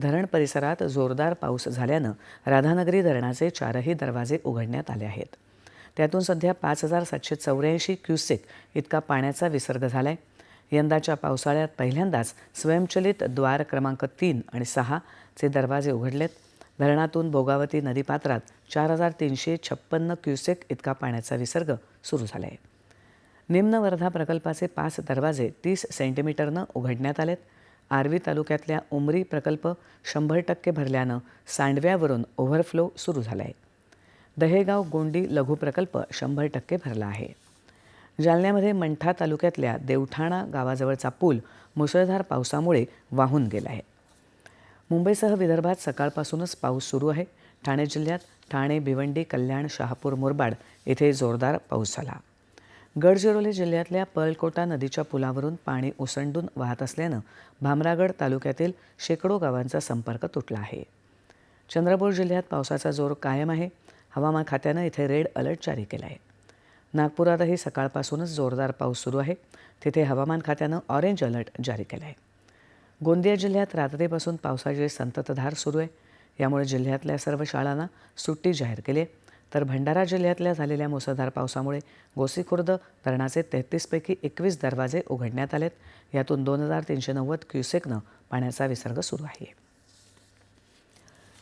धरण परिसरात जोरदार पाऊस झाल्यानं राधानगरी धरणाचे चारही दरवाजे उघडण्यात आले आहेत. त्यातून सध्या पाच हजार सातशे चौऱ्याऐंशी क्युसेक इतका पाण्याचा विसर्ग झाला आहे यंदाच्या पावसाळ्यात पहिल्यांदाच स्वयंचलित द्वार क्रमांक तीन आणि सहाचे दरवाजे उघडलेत. धरणातून भोगावती नदीपात्रात चार हजार तीनशे छप्पन्न क्युसेक इतका पाण्याचा विसर्ग सुरू झाला आहे निम्न वर्धा प्रकल्पाचे पाच दरवाजे तीस सेंटीमीटरनं उघडण्यात आलेत. आर्वी तालुक्यातल्या उमरी प्रकल्प शंभर टक्के भरल्यानं सांडव्यावरून ओव्हरफ्लो सुरू झाला आहे दहेगाव गोंडी लघु प्रकल्प शंभर टक्के भरला आहे. जालन्यामध्ये मंठा तालुक्यातल्या देवठाणा गावाजवळचा पूल मुसळधार पावसामुळे वाहून गेला आहे मुंबईसह विदर्भात सकाळपासूनच पाऊस सुरू आहे. ठाणे जिल्ह्यात ठाणे भिवंडी कल्याण शहापूर मुरबाड येथे जोरदार पाऊस झाला. गडचिरोली जिल्ह्यातल्या पर्लकोटा नदीच्या पुलावरून पाणी ओसंडून वाहत असल्यानं भामरागड तालुक्यातील शेकडो गावांचा संपर्क तुटला आहे. चंद्रपूर जिल्ह्यात पावसाचा जोर कायम आहे. हवामान खात्यानं इथे रेड अलर्ट जारी केला आहे नागपुरातही सकाळपासूनच जोरदार पाऊस सुरू आहे. तिथे हवामान खात्यानं ऑरेंज अलर्ट जारी केला आहे गोंदिया जिल्ह्यात रात्रीपासून पावसाची संततधार सुरू आहे. यामुळे जिल्ह्यातल्या सर्व शाळांना सुट्टी जाहीर केली आहे. तर भंडारा जिल्ह्यातल्या झालेल्या मुसळधार पावसामुळे गोसीखुर्द धरणाचे तेहतीसपैकी एकवीस दरवाजे उघडण्यात आलेत. यातून दोन हजार तीनशे नव्वद क्युसेकनं पाण्याचा विसर्ग सुरू आहे.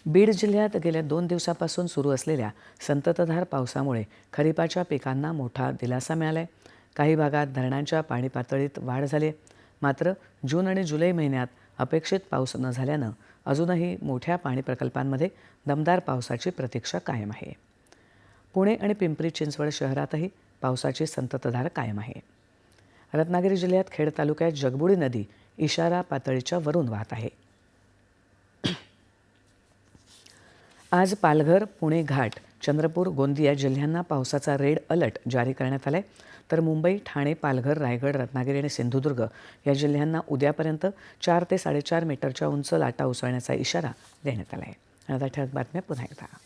बीड जिल्ह्यात गेल्या दोन दिवसापासून सुरू असलेल्या संततधार पावसामुळे खरीपाच्या पिकांना मोठा दिलासा मिळाला आहे काही भागात धरणांच्या पाणी पातळीत वाढ झाली मात्र जून आणि जुलै महिन्यात अपेक्षित पाऊस न झाल्यानं अजूनही मोठ्या पाणी प्रकल्पांमध्ये दमदार पावसाची प्रतीक्षा कायम आहे. पुणे आणि पिंपरी चिंचवड शहरातही पावसाची संततधार कायम आहे. रत्नागिरी जिल्ह्यात खेड तालुक्यात जगबुडी नदी इशारा पातळीच्या वरून वाहत आहे. आज पालघर पुणे घाट चंद्रपूर गोंदिया जिल्ह्यांना पावसाचा रेड अलर्ट जारी करण्यात आला आहे तर मुंबई ठाणे पालघर रायगड रत्नागिरी आणि सिंधुदुर्ग या जिल्ह्यांना उद्यापर्यंत चार ते साडेचार मीटरच्या उंच लाटा उसळण्याचा इशारा देण्यात आला आहे आता ठळक बातम्या पुन्हा एकदा.